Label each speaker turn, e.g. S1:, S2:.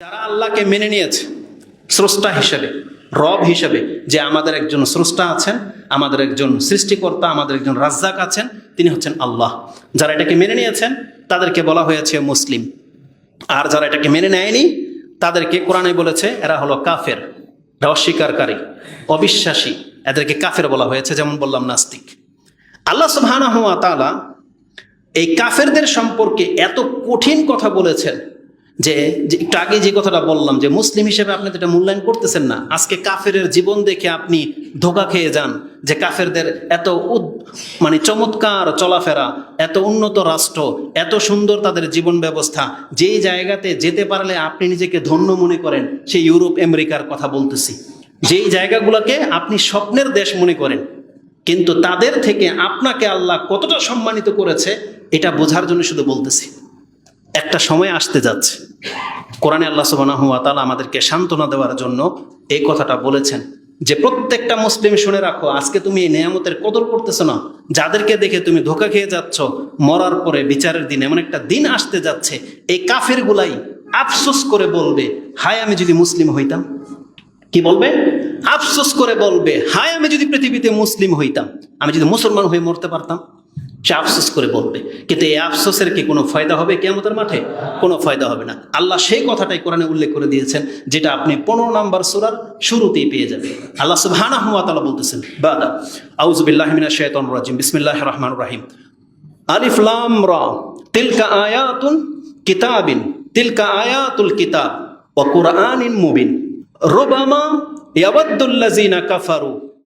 S1: যারা আল্লাহকে মেনে নিয়েছে, স্রষ্টা হিসেবে, রব হিসেবে, যে আমাদের একজন স্রষ্টা আছেন, আমাদের একজন সৃষ্টিকর্তা, আমাদের একজন রাজ্জাক আছেন, তিনি হচ্ছেন আল্লাহ। যারা এটাকে মেনে নিয়েছেন, তাদেরকে বলা হয়েছে মুসলিম। আর যারা এটাকে মেনে নেয়নি, তাদেরকে কোরআনে বলেছে, এরা হলো কাফের। অস্বীকারী, অবিশ্বাসী। এদেরকে কাফের বলা হয়েছে, যেমন বললাম, নাস্তিক। আল্লাহ তাআলা এই কাফেরদের সম্পর্কে এত কঠিন কথা বলেছেন। যে একটু আগে যে কথাটা বললাম যে মুসলিম হিসেবে আপনি তো এটা মূল্যায়ন করতেছেন না, আজকে কাফের জীবন দেখে আপনি ধোকা খেয়ে যান যে কাফেরদের এত মানে চমৎকার চলাফেরা, এত উন্নত রাষ্ট্র, এত সুন্দর তাদের জীবন ব্যবস্থা, যেই জায়গাতে যেতে পারলে আপনি নিজেকে ধন্য মনে করেন, সেই ইউরোপ, আমেরিকার কথা বলতেছি। যেই জায়গাগুলোকে আপনি স্বপ্নের দেশ মনে করেন, কিন্তু তাদের থেকে আপনাকে আল্লাহ কতটা সম্মানিত করেছে, এটা বোঝার জন্য শুধু বলতেছি। একটা সময় আসতে যাচ্ছে। কোরআনে আল্লাহ সুবহানাহু ওয়া তাআলা আমাদেরকে সান্ত্বনা দেওয়ার জন্য এই কথাটা বলেছেন যে প্রত্যেকটা মুসলিম শুনে রাখো, আজকে তুমি এই নিয়ামতের কদর করতেছো না। যাদেরকে দেখে তুমি ধোকা খেয়ে যাচ্ছ, মরার পরে বিচারের দিন এমন একটা দিন আসতে যাচ্ছে, এই কাফের গুলাই আফসোস করে বলবে, হায়, আমি যদি মুসলিম হইতাম? কি বলবে? আফসোস করে বলবে, হায়, আমি যদি পৃথিবীতে মুসলিম হইতাম, আমি যদি মুসলমান হয়ে মরতে পারতাম? সে আফসোস করে বলবে, কিন্তু এই আফসোসের কি কোনো ফায়দা হবে কেমতের মাঠে? কোনো ফায়দা হবে না। আল্লাহ সেই কথাটাই কোরআনে উল্লেখ করে দিয়েছেন, যেটা আপনি পনেরো নাম্বার সুরার শুরুতেই পেয়ে যাবেন। আল্লাহ সুবহানাহু ওয়া বলতেছেন, বাদা আউযুবিল্লাহি মিনাশ রাজিম, বিসমিল্লাহির রহমানির রহিম। আলিফ লাম রা, তিলকা আয়াতুন কিতাবিন, তিলকা আয়াতুল কিতাব ওয়া কুরআনিন মুবিন। রুবামা ইয়াওয়াদ্দুল্লাযিনা কাফারু